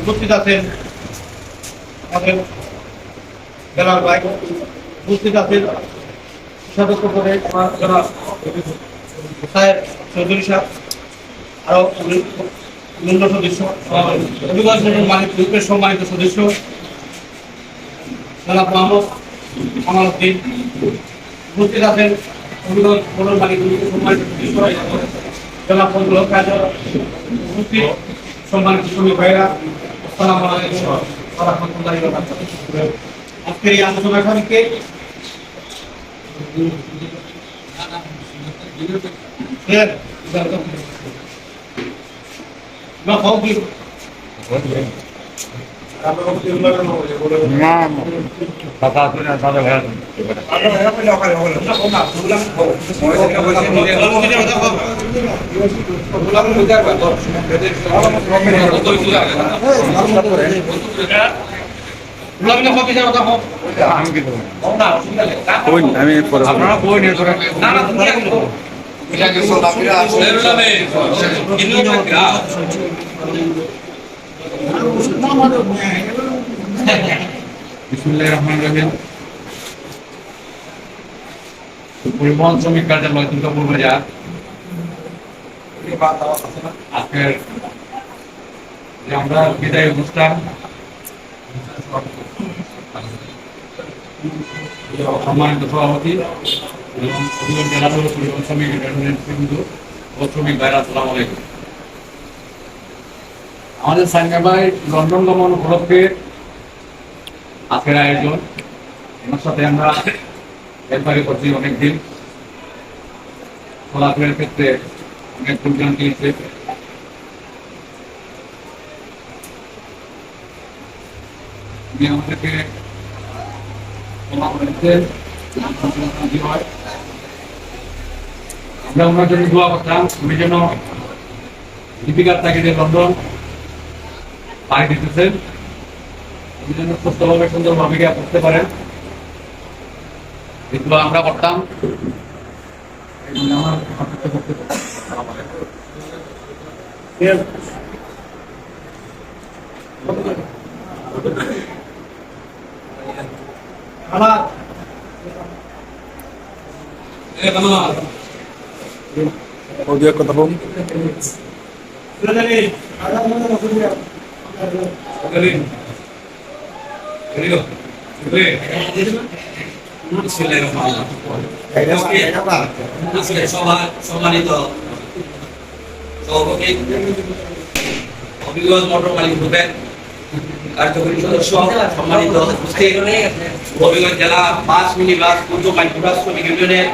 উপস্থিত আছেন আমাদের জেলার ভাই। উপস্থিত আছেন সদস্য পদে সাহেব চৌধুরী সাহেব সদস্য অভিভাবক মালিক, গ্রুপের সম্মানিত সদস্য উদ্দিন। উপস্থিত আছেন অভিভাবক মালিক, গ্রুপের সম্মানিত সদস্য জনাব ফজল কাজল উপস্থিত সম্মানিত শ্রমিক ভাইরা আসসালামু আলাইকুম। রাহমাতুল্লাহি ওয়া বারাকাতুহু না আমি কি করব কই আমি পরে আপনারা কই নিয়ে করেন বিসমুল্লাহির রহমানির রহিম। পরিবহন শ্রমিক কার্যালয়, দুর্গাপুর বাজার। আজকের যে আমরা বিদায় অনুষ্ঠান, সম্মানিত সভাপতি এবং জেলা পরিবহন শ্রমিক বিন্দু ও শ্রমিক ভাইরা, আসসালামু আলাইকুম। আমাদের সাইঙ্গা ভাই লন্ডন গমন উপলক্ষে আজকের আয়োজন। আমার সাথে আমরা একবারে করছি অনেকদিন। চলাফেরার ক্ষেত্রে অনেক হয়েছে উনি আমাদেরকে। আমরা ওনার জন্য দোয়া করতাম, উনি যেন দীপিকার লন্ডন পাড়ি দিতেছেন। উনি যেন সুস্থভাবে সুন্দরভাবে গিয়ে করতে পারেন এগুলো আমরা করতাম এই জন্য আমার সন্তুষ্ট করতে আমাদের Bien. আমার ওদিকে কথা বলুন সুরেন্দ্রনী, আজকে সভা সম্মানিত সভাপতি অভিজ্ঞ মোটর মালিক গ্রুপের কার্যকরী সদস্য সম্মানিত উপস্থিত অভিজ্ঞ জেলা বাস মিনি বাস পূর্ব মাইক্রোবাস শ্রমিক ইউনিয়নের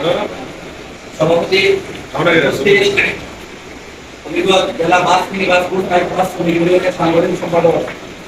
সভাপতি উপস্থিত অভিজ্ঞ জেলা বাস মিনি বাস পূর্ব মাইক্রোবাস শ্রমিক ইউনিয়নের সাংগঠনিক সম্পাদক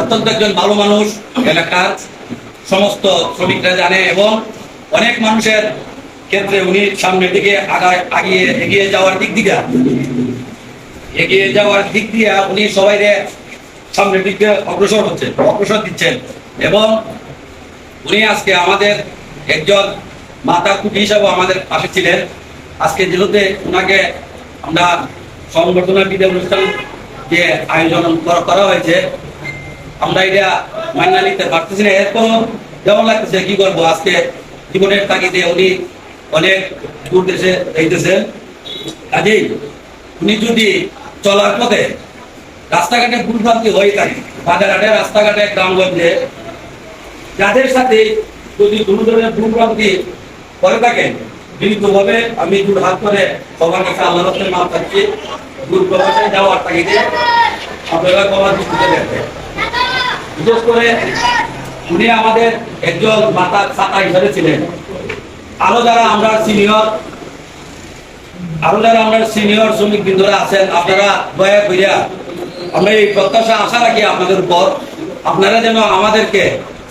অত্যন্ত একজন ভালো মানুষ, এলাকার সমস্ত শ্রমিকরা জানে এবং অনেক মানুষের ক্ষেত্রে উনি সামনের দিকে আগায় এগিয়ে যাওয়ার দিক দিয়ে। এগিয়ে যাওয়ার দিক দিয়ে উনি সবাই সামনের দিকে অগ্রসর হচ্ছে, অগ্রসর দিচ্ছেন এবং উনি আজকে আমাদের একজন মাতার কুটি হিসাবে আমাদের পাশে ছিলেন। আজকে যেহেতু ওনাকে আমরা সংবর্ধনা বিদায় অনুষ্ঠান যে আয়োজন করা হয়েছে আমরা এটা মান্না নিতে পারতেছি না। এরপর যেমন লাগতেছে, কি করব? আজকে জীবনের তাগিদে উনি অনেক দূর দেশে যাইতেছেন কাজেই উনি যদি চলার পথে রাস্তাঘাটে ভুলভ্রান্তি হয়ে থাকে বাজারঘাটে রাস্তাঘাটে, গ্রামগঞ্জে, যাদের সাথে যদি কোনো ধরনের ভুলভ্রান্তি করে থাকেন বিনীতভাবে আমি দূর হাত করে সবার কাছে আল্লাহ রসের মাপ চাচ্ছি। দূর প্রবাসে যাওয়ার তাগিদে আপনারা ক্ষমা দৃষ্টিতে দেখবেন। বিশেষ করে উনি আমাদের একজন মাতা ছাতা হিসাবে ছিলেন। আরও যারা আমরা সিনিয়র আরও যারা আমরা সিনিয়র শ্রমিক বৃন্দরা আছেন, আপনারা দয়া করিয়া আমরা এই প্রত্যাশা, আশা রাখি আপনাদের উপর। আপনারা যেন আমাদেরকে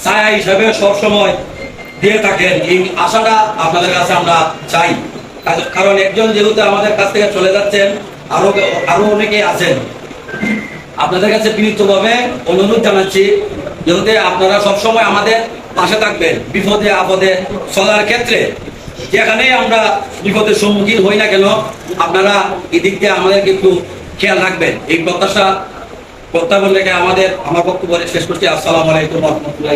ছায়া হিসাবে সবসময় দিয়ে থাকেন, এই আশাটা আপনাদের কাছে আমরা চাই। কারণ একজন যেহেতু আমাদের কাছ থেকে চলে যাচ্ছেন, আরও আরও অনেকে আছেন। আপনাদের কাছে বিনীতভাবে অনুরোধ জানাচ্ছি যাতে আপনারা সবসময় আমাদের পাশে থাকবেন বিপদে আপদে চলার ক্ষেত্রে। যেখানেই আমরা বিপদের সম্মুখীন হই না কেন, আপনারা এদিক দিয়ে আমাদেরকে একটু খেয়াল রাখবেন। এই প্রত্যাশা প্রত্যাবন রেখে আমাদের, আমার বক্তব্য শেষ করছি। আসসালামু আলাইকুম রহমতুল্লাহ